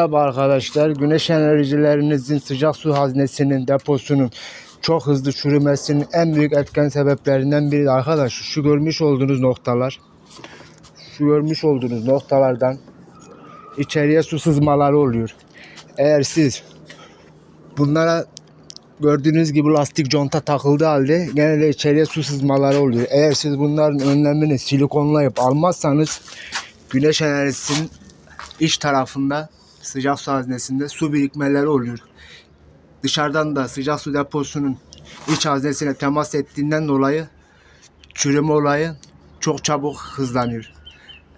Merhaba arkadaşlar. Güneş enerjilerinizin sıcak su haznesinin deposunun çok hızlı çürümesinin en büyük etken sebeplerinden biri de arkadaşlar şu görmüş olduğunuz noktalar. Şu görmüş olduğunuz noktalardan içeriye su sızmaları oluyor. Eğer siz bunlara gördüğünüz gibi lastik conta takıldığı halde gene de içeriye su sızmaları oluyor. Eğer siz bunların önlemini silikonlayıp almazsanız güneş enerjisinin iç tarafında sıcak su haznesinde su birikmeleri oluyor. Dışarıdan da sıcak su deposunun iç haznesine temas ettiğinden dolayı çürüme olayı çok çabuk hızlanıyor.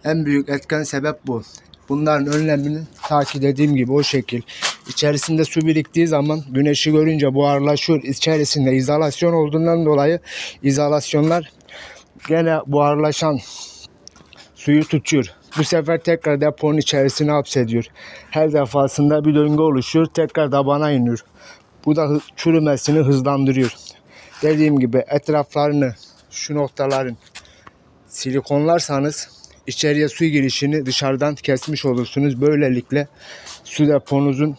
En büyük etken sebep bu. Bunların önlemini takip dediğim gibi o şekil. İçerisinde su biriktiği zaman güneşi görünce buharlaşıyor. İçerisinde izolasyon olduğundan dolayı izolasyonlar gene buharlaşan suyu tutuyor. Bu sefer tekrar deponun içerisine hapsediyor. Her defasında bir döngü oluşuyor. Tekrar tabana iniyor. Bu da çürümesini hızlandırıyor. Dediğim gibi etraflarını şu noktaların silikonlarsanız içeriye su girişini dışarıdan kesmiş olursunuz. Böylelikle su deponuzun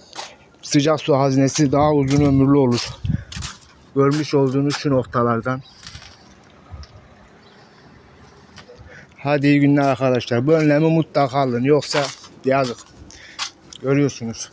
sıcak su haznesi daha uzun ömürlü olur. Görmüş olduğunuz şu noktalardan Hadi iyi günler arkadaşlar. Bu önlemi mutlaka alın. Yoksa yazık. Görüyorsunuz.